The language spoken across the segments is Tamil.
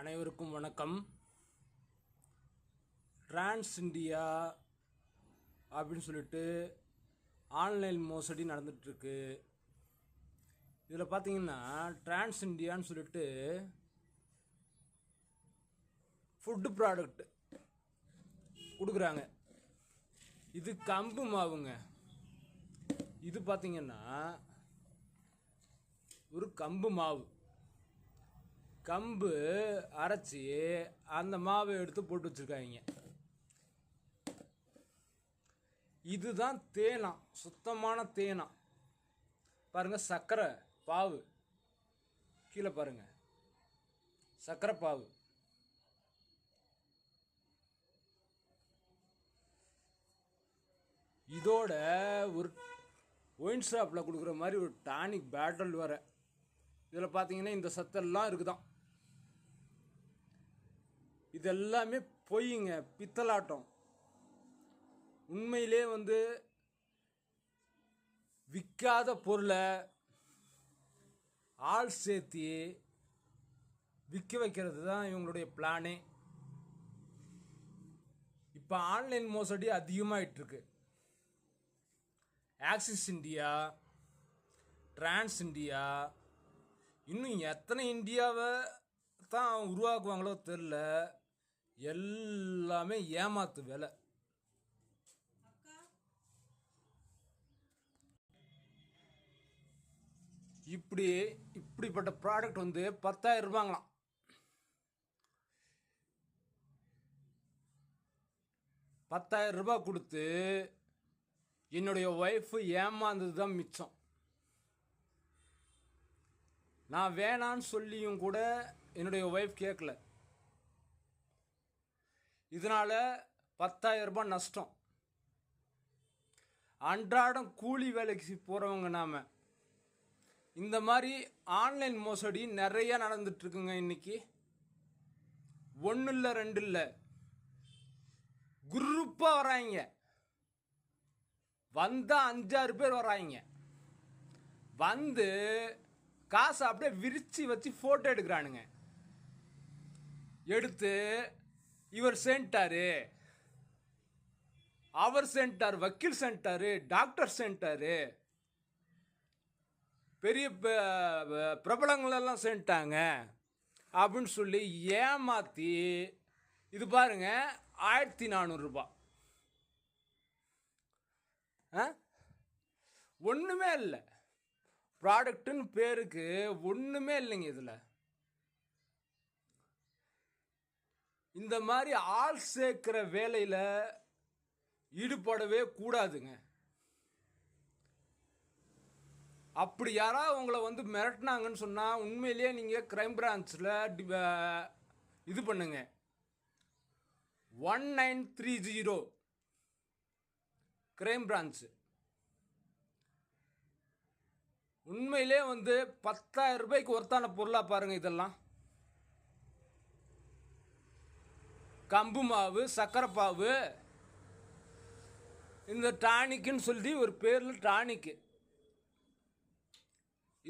அனைவருக்கும் வணக்கம். டிரான்ஸ் இந்தியா அப்படின்னு சொல்லிட்டு ஆன்லைன் மோசடி நடந்துகிட்ருக்கு இதில் பார்த்தீங்கன்னா டிரான்ஸ் இந்தியான்னு சொல்லிட்டு ஃபுட்டு ப்ராடக்ட் கொடுக்குறாங்க. இது கம்பு மாவுங்க. இது பார்த்திங்கன்னா ஒரு கம்பு மாவு. கம்பு அரைச்சி அந்த மாவை எடுத்து போட்டு வச்சுருக்காங்க. இதுதான் தேனாம் சுத்தமான தேனாம் பாருங்கள் சர்க்கரை பாவு. கீழே பாருங்கள் சர்க்கரை பாவு. இதோட ஒரு ஒயின் ஷாப்பில் கொடுக்குற மாதிரி ஒரு டானிக் பேட்டல் வர. இதில் பார்த்தீங்கன்னா இந்த சத்தெல்லாம் இருக்குதான். இது எல்லாமே பொய்ங்க பித்தலாட்டம். உண்மையிலே வந்து விற்காத பொருளை ஆள் சேர்த்தி விற்க வைக்கிறது தான் இவங்களுடைய பிளானே. இப்போ ஆன்லைன் மோசடி அதிகமாகிட்டுருக்கு ஆக்சிஸ் இந்தியா டிரான்ஸ் இந்தியா இன்னும் எத்தனை இந்தியாவை தான் உருவாக்குவாங்களோ தெரில எல்லாமே ஏமாத்து வேலை. இப்படி இப்படிப்பட்ட ப்ராடக்ட் வந்து பத்தாயிரம் ரூபாங்களாம். பத்தாயிரம் ரூபாய் கொடுத்து என்னுடைய ஒய்ஃபு ஏமாந்தது தான் மிச்சம். நான் வேணான்னு சொல்லியும் கூட என்னுடைய ஒய்ஃப் கேட்கல இதனால் பத்தாயிரம் ரூபாய் நஷ்டம். அன்றாடம் கூலி வேலைக்கு போகிறவங்க நாம். இந்த மாதிரி ஆன்லைன் மோசடி நிறைய நடந்துட்டுருக்குங்க இன்னைக்கு. ஒன்றும் இல்லை ரெண்டு இல்லை குரூப்பாக வராங்க. வந்தால் அஞ்சாறு பேர் வராங்க. வந்து காசை அப்படியே விரித்து வச்சு ஃபோட்டோ எடுக்கிறானுங்க. எடுத்து இவர் சென்ட்டாரு. அவர் சென்ட்டார் வக்கீல் சென்ட்டாரு டாக்டர் சென்ட்டாரு. பெரிய ப- பிரபலங்களெல்லாம் சென்ட்டாங்க. அப்படின்னு சொல்லி ஏமாற்றி இது பாருங்க ஆயிரத்தி நானூறுரூபா ஆ? ஒன்றுமே இல்லை. ப்ராடக்ட்டுன்னு பேருக்கு ஒன்றுமே இல்லைங்க இதில். இந்த மாதிரி ஆள் சேர்க்கிற வேலையில் ஈடுபடவே கூடாதுங்க. அப்படி யாராவது உங்களை வந்து மிரட்டினாங்கன்னு சொன்னால் உண்மையிலேயே நீங்கள் க்ரைம் பிரான்ச்சில் இது பண்ணுங்க. One nine three zero crime branch உண்மையிலே வந்து பத்தாயிரம் ரூபாய்க்கு ஒருத்தான பொருளாக பாருங்கள் இதெல்லாம். கம்பு மாவு சர்க்கரை பாவு. இந்த டானிக்குன்னு சொல்லி ஒரு பேரில் டானிக்கு.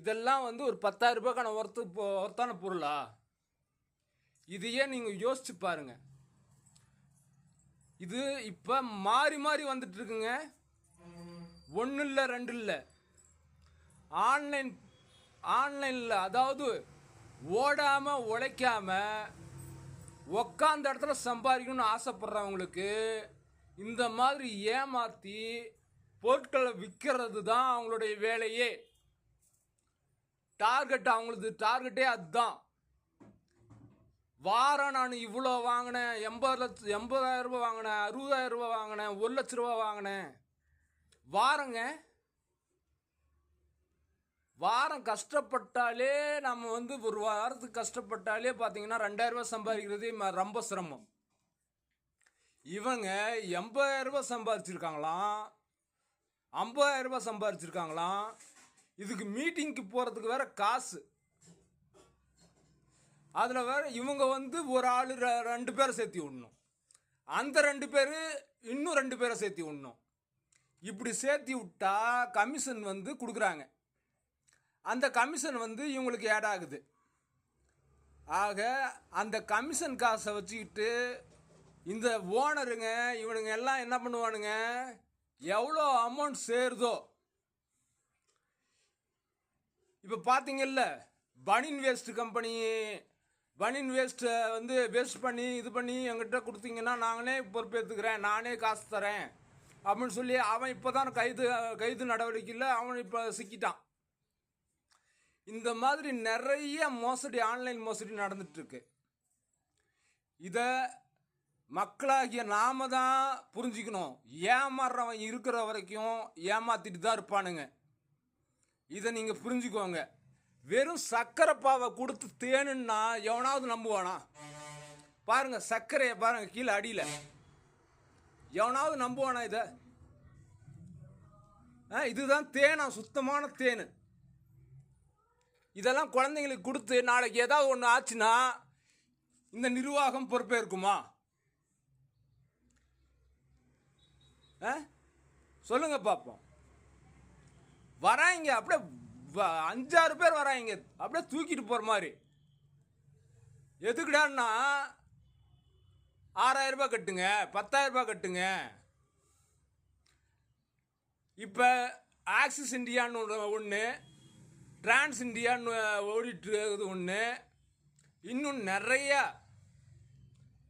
இதெல்லாம் வந்து ஒரு பத்தாயிரம் ரூபாய்க்கான ஒர்த்து ஒர்த்தான ஒருத்தான பொருளா? இதையே நீங்கள் யோசிச்சு பாருங்க. இது இப்போ மாறி மாறி வந்துட்டு இருக்குங்க ஒன்றும் இல்லை ரெண்டு இல்லை ஆன்லைன் ஆன்லைனில் அதாவது ஓடாமல் உழைக்காம உக்காந்த இடத்துல சம்பாதிக்கணும்னு ஆசைப்படுறவங்களுக்கு இந்த மாதிரி ஏமாற்றி பொருட்களை விற்கிறது தான் அவங்களுடைய வேலையே. டார்கெட் அவங்களது டார்கெட்டே அதுதான். வாரம் நான் இவ்வளோ வாங்கினேன் எண்பது லட்ச எண்பதாயிரம் ரூபாய் வாங்கினேன் அறுபதாயிரம் ரூபாய் வாங்கினேன் ஒரு லட்ச ரூபா வாங்கினேன். வாரங்க வாரம் கஷ்டப்பட்டாலே நம்ம வந்து ஒரு வாரத்துக்கு கஷ்டப்பட்டாலே பார்த்தீங்கன்னா ரெண்டாயிரம் ரூபாய் சம்பாதிக்கிறதே ரொம்ப சிரமம். இவங்க எண்பதாயிரம் ரூபாய் சம்பாதிச்சிருக்காங்களாம். ஐம்பதாயிரம் ரூபாய் சம்பாதிச்சிருக்காங்களாம். இதுக்கு மீட்டிங்க்கு போகிறதுக்கு வேற காசு. அதில் வேற இவங்க வந்து ஒரு ஆள் ரெண்டு பேரை சேர்த்தி விடணும். அந்த ரெண்டு பேர் இன்னும் ரெண்டு பேரை சேர்த்தி விடணும். இப்படி சேர்த்தி விட்டா கமிஷன் வந்து கொடுக்குறாங்க. அந்த கமிஷன் வந்து இவங்களுக்கு ஏடாகுது ஆகுது. ஆக அந்த கமிஷன் காசை வச்சுக்கிட்டு இந்த ஓனருங்க இவனுங்க எல்லாம் என்ன பண்ணுவானுங்க? எவ்வளோ அமௌண்ட் சேருதோ? இப்போ பார்த்தீங்கல்ல பனின் வேஸ்ட் கம்பெனி பனின் வேஸ்ட்டை வந்து வேஸ்ட் பண்ணி இது பண்ணி எங்கிட்ட கொடுத்தீங்கன்னா நாங்களே பொறுப்பேற்றுக்கிறேன் நானே காசு தரேன் அப்படின்னு சொல்லி அவன் இப்போ தான் கைது கைது நடவடிக்கையில் அவன் இப்போ சிக்கிட்டான். இந்த மாதிரி நிறைய மோசடி ஆன்லைன் மோசடி நடந்துகிட்ருக்கு இதை மக்களாகிய நாம தான் புரிஞ்சுக்கணும். ஏமாறுறவன் இருக்கிற வரைக்கும் ஏமாத்திட்டு தான் இருப்பானுங்க. இதை நீங்கள் புரிஞ்சுக்கோங்க. வெறும் சர்க்கரை பாவை கொடுத்து தேனுன்னா எவனாவது நம்புவானா? பாருங்க சர்க்கரையை பாருங்கள் கீழே அடியில். எவனாவது நம்புவானா இதை? ஆ, இதுதான் தேனா சுத்தமான தேன். இதெல்லாம் குழந்தைங்களுக்கு கொடுத்து நாளைக்கு ஏதாவது ஒன்று ஆச்சுன்னா இந்த நிர்வாகம் பொறுப்பே ஆ? சொல்லுங்க பார்ப்போம் வராங்க அப்படியே அஞ்சாறு பேர் வராங்க. அப்படியே தூக்கிட்டு போகிற மாதிரி. எதுக்குடான்னா ஆறாயிரம் ரூபாய் கட்டுங்க பத்தாயிரம் ரூபாய் கட்டுங்க. இப்போ ஆக்சிஸ் இந்தியான்னு ஒன்று டிரான்ஸ் இந்தியான்னு ஓடிட்டுருக்குது ஒன்று இன்னும் நிறைய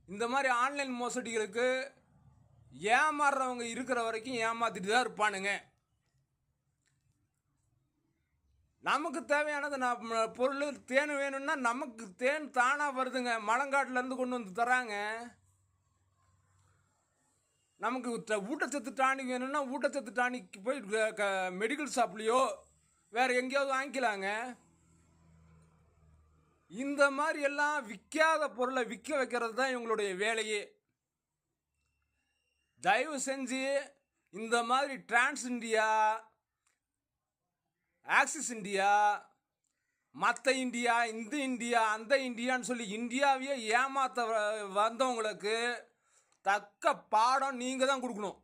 இந்த மாதிரி ஆன்லைன் மோசடிகளுக்கு ஏமாறுறவங்க இருக்கிற வரைக்கும் ஏமாத்திட்டு தான் இருப்பானுங்க. நமக்கு தேவையானது நான் பொருள் தேன் வேணும்னா நமக்கு தேன் தானாக வருதுங்க. மலங்காட்டிலேருந்து கொண்டு வந்து தராங்க. நமக்கு ஊட்டச்சத்து டானிக் வேணும்னா ஊட்டச்சத்து டானிக் போய் க- மெடிக்கல் ஷாப்லேயோ வேற எங்கேயாவது வாங்கிக்கலாங்க. இந்த மாதிரி எல்லாம் விற்காத பொருளை விற்க வைக்கிறது தான் இவங்களுடைய வேலையே. தயவு செஞ்சு இந்த மாதிரி டிரான்ஸ் இந்தியா ஆக்சிஸ் இந்தியா மற்ற இந்தியா இந்த இந்தியா அந்த இந்தியான்னு சொல்லி இந்தியாவையே ஏமாத்த வ- வந்தவங்களுக்கு தக்க பாடம் நீங்கள் தான் கொடுக்கணும்.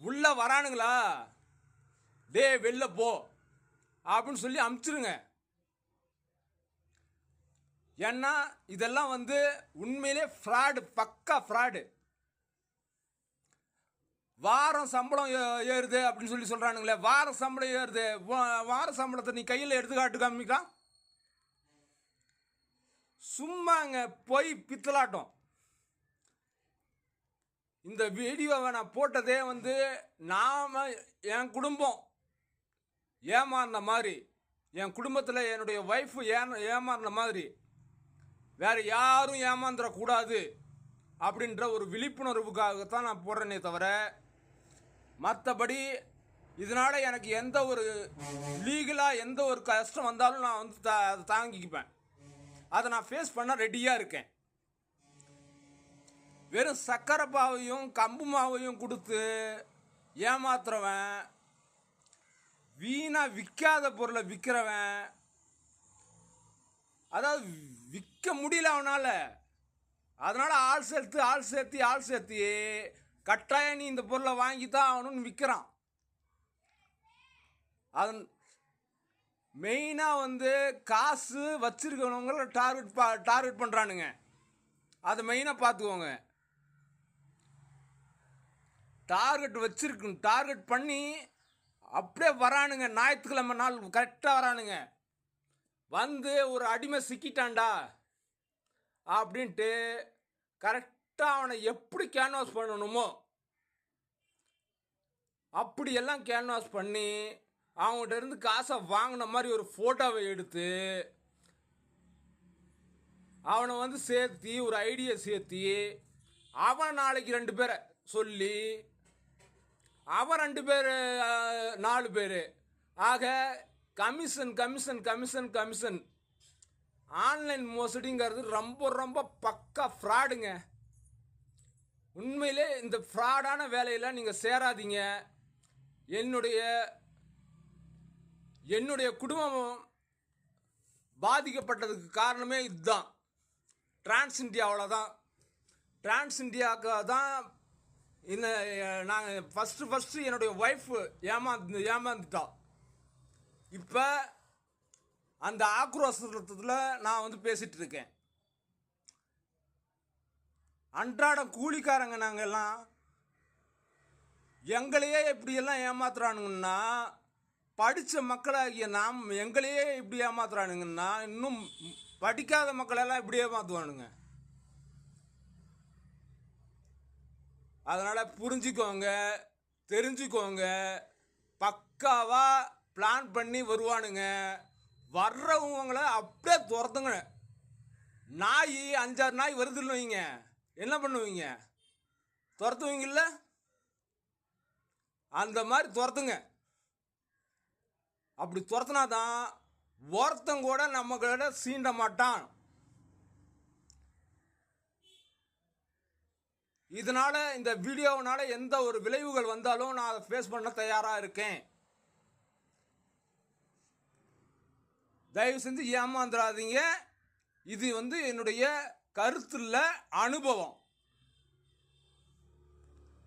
உள்ளே வரானுங்களா? டே வெளில போ. அப்படின்னு சொல்லி அமுச்சிருங்க. ஏன்னா இதெல்லாம் வந்து உண்மையிலே ஃப்ராடு பக்கா ஃப்ராடு வாரம் சம்பளம் ஏ- ஏறுது அப்படின்னு சொல்லி சொல்கிறானுங்களே வார சம்பளம் ஏறுது. வார சம்பளத்தை நீ கையில் எடுத்து காட்டு காமிக்கா. சும்மாங்க போய் பித்தலாட்டம். இந்த வீடியோவை நான் போட்டதே வந்து நாம் என் குடும்பம். ஏமாறின மாதிரி என் குடும்பத்தில் என்னுடைய ஒய்ஃபு ஏ ஏமாறின மாதிரி வேறு யாரும் ஏமாந்துடக்கூடாது அப்படின்ற ஒரு விழிப்புணர்வுக்காகத்தான் நான் போடுறேனே தவிர மற்றபடி இதனால் எனக்கு எந்த ஒரு லீகலாக எந்த ஒரு கஷ்டம் வந்தாலும் நான் வந்து தா அதை தாங்கிக்குப்பேன் அதை நான் ஃபேஸ் பண்ண ரெடியாக இருக்கேன். வெறும் சக்கரை பாவையும் கம்பு மாவையும் கொடுத்து ஏமாத்துறவன் வீணாக விற்காத பொருளை விற்கிறவன் அதாவது விற்க முடியல அவனால். அதனால் ஆள் சேர்த்து ஆள் சேர்த்து ஆள் சேர்த்து கட்டாயம் நீ இந்த பொருளை வாங்கி தான் ஆகணும்னு விற்கிறான் அதன் மெயினாக வந்து காசு வச்சிருக்கவங்கள டார்கெட் பா டார்கெட் பண்ணுறானுங்க அதை மெயினாக பார்த்துக்கோங்க டார்கெட் வச்சிருக்கணும். டார்கெட் பண்ணி அப்படியே வரானுங்க. ஞாயிற்றுக்கிழமை நாள் கரெக்டாக வரானுங்க. வந்து ஒரு அடிமை சிக்கிட்டான்டா அப்படின்ட்டு கரெக்டாக அவனை எப்படி கேன்வாஸ் பண்ணணுமோ அப்படியெல்லாம் கேன்வாஸ் பண்ணி அவங்ககிட்ட இருந்து காசை வாங்கின மாதிரி ஒரு ஃபோட்டோவை எடுத்து அவனை வந்து சேர்த்தி ஒரு ஐடியா சேர்த்தி அவன் நாளைக்கு ரெண்டு பேரை சொல்லி அவன் ரெண்டு பேர் நாலு பேர். ஆக commission commission commission commission. Online மோசடிங்கிறது ரொம்ப ரொம்ப பக்கா ஃப்ராடுங்க. உண்மையிலே இந்த ஃப்ராடான வேலையெல்லாம் நீங்கள் சேராதீங்க. என்னுடைய என்னுடைய குடும்பம் பாதிக்கப்பட்டதுக்கு காரணமே இதுதான். டிரான்ஸ் இந்தியாவில் தான் டிரான்ஸ் இந்தியாவுக்கு தான் இந்த நாங்கள் ஃபஸ்ட்டு ஃபஸ்ட்டு என்னுடைய ஒய்ஃபு ஏமாந்து ஏமாந்துட்டோம் இப்போ அந்த ஆக்ரோஷத்தில் நான் வந்து பேசிகிட்டு இருக்கேன். அன்றாடம் கூலிக்காரங்க நாங்கெல்லாம் எங்களையே இப்படியெல்லாம் ஏமாத்துறானுங்கன்னா படித்த மக்களாகிய நாம் எங்களையே இப்படி ஏமாத்துறானுங்கன்னா இன்னும் படிக்காத மக்களெல்லாம் இப்படி ஏமாத்துவானுங்க. அதனால் புரிஞ்சுக்கோங்க தெரிஞ்சுக்கோங்க. பக்காவாக பிளான் பண்ணி வருவானுங்க. வர்றவங்களை அப்படியே துரத்துங்க. நாய் அஞ்சாறு நாய் வருதுன்னு வைங்க. என்ன பண்ணுவீங்க? துரத்துவீங்கல்ல? அந்த மாதிரி துரத்துங்க. அப்படி துரத்துனா தான் ஒருத்தங்கூட கூட சீண்ட மாட்டான். இதனால் இந்த வீடியோவினால் எந்த ஒரு விளைவுகள் வந்தாலும் நான் அதை ஃபேஸ் பண்ண தயாராக இருக்கேன். தயவு செஞ்சு ஏமாந்துடாதீங்க இது வந்து என்னுடைய கருத்தில் அனுபவம்.